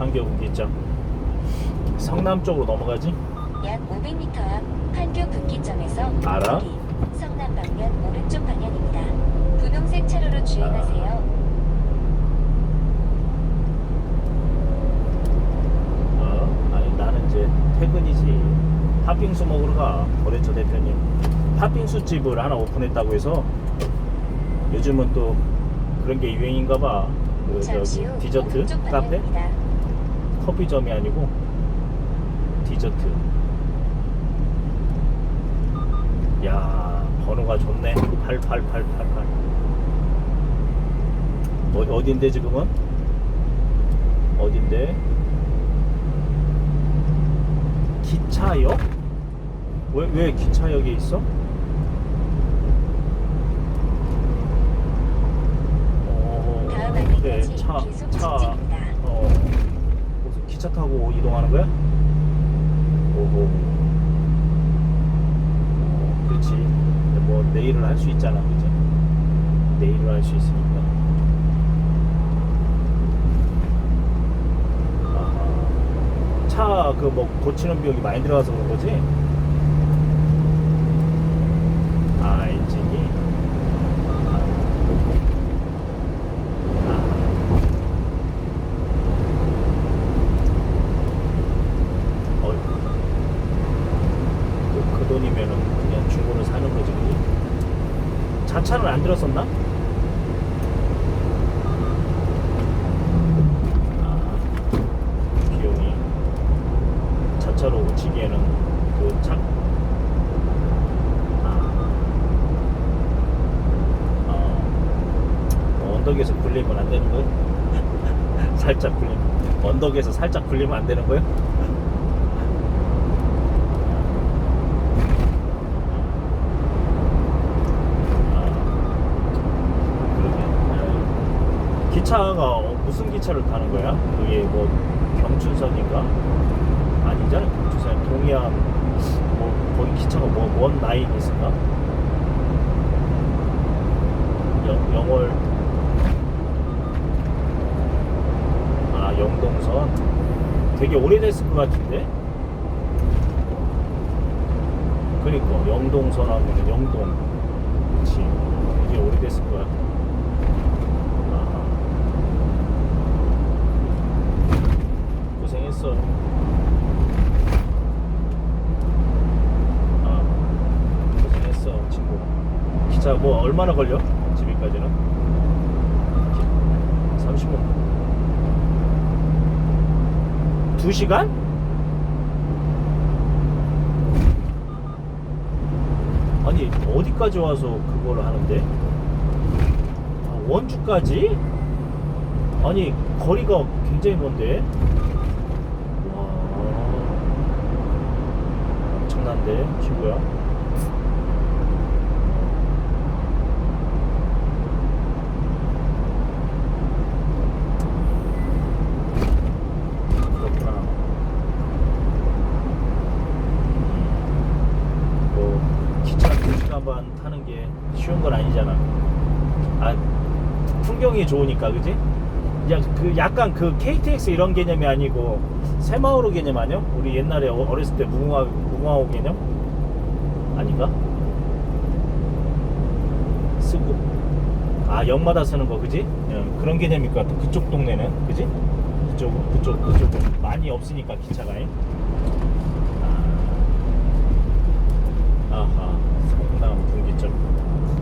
판교 분기점 성남 쪽으로 넘어가지? 약 500m 앞 판교 분기점에서 알아? 우회전이 성남 방면 오른쪽 방향입니다. 분홍색 차로로 주행하세요. 어? 아니 나는 이제 퇴근이지 팥빙수 먹으러 가 거래처 대표님 팥빙수 집을 하나 오픈했다고 해서 요즘은 또 그런 게 유행인가 봐 그, 잠시 저기 후 디저트 오른쪽 카페 방향입니다. 커피점이 아니고 디저트 야 번호가 좋네 88888 어, 어딘데 지금은? 어딘데? 기차역? 왜, 왜 기차역에 있어? 어, 안내까지 차, 차, 기차 타고 이동하는 거야? 오호. 어, 그렇지. 뭐 내일을 할수 있잖아, 그지? 내일을 할수 있으니까. 아하. 차그 뭐 고치는 비용이 많이 들어가서 그런 거지? 아, 엔진이. 아. 어이. 그, 그 돈이면은 그냥 중고를 사는 거지? 자차는 안 들었었나? 아, 비용이 자차로 고치기에는 그 차, 아, 어, 언덕에서 굴리면 안 되는 거예요? 살짝 굴리면 언덕에서 살짝 굴리면 안 되는 거예요? 아, 그러게. 기차가 어, 무슨 기차를 타는 거야? 그게 뭐 경춘선인가? 아니잖아 경춘선. 동해안 뭐 거기 기차가 뭐원 라인이 있었나? 영, 영월. 아 영동선. 되게 오래됐을 것 같은데? 그니까 영동선 하면 영동. 그치. 되게 오래됐을 것 같아 아하. 고생했어 아 고생했어 친구 기차 뭐 얼마나 걸려? 집에까지는? 30분 2시간? 아니 어디까지 와서 그걸 하는데? 아, 원주까지? 아니 거리가 굉장히 먼데? 와 엄청난데 친구야? 그렇구나. 뭐 기차 2시간 반 타는 게 쉬운 건 아니잖아. 아 풍경이 좋으니까 그지? 그 약간 그 KTX 이런 개념이 아니고 새마을호 개념 아니요? 우리 옛날에 어, 어렸을 때 무궁화 무궁화호 개념 아닌가? 쓰고 아 역마다 쓰는 거 그지? 예, 그런 개념일 것 같아. 그쪽 동네는 그지? 그쪽 그쪽 그쪽 많이 없으니까 기차가. 잉? 아. 아하 그 성남 분기점.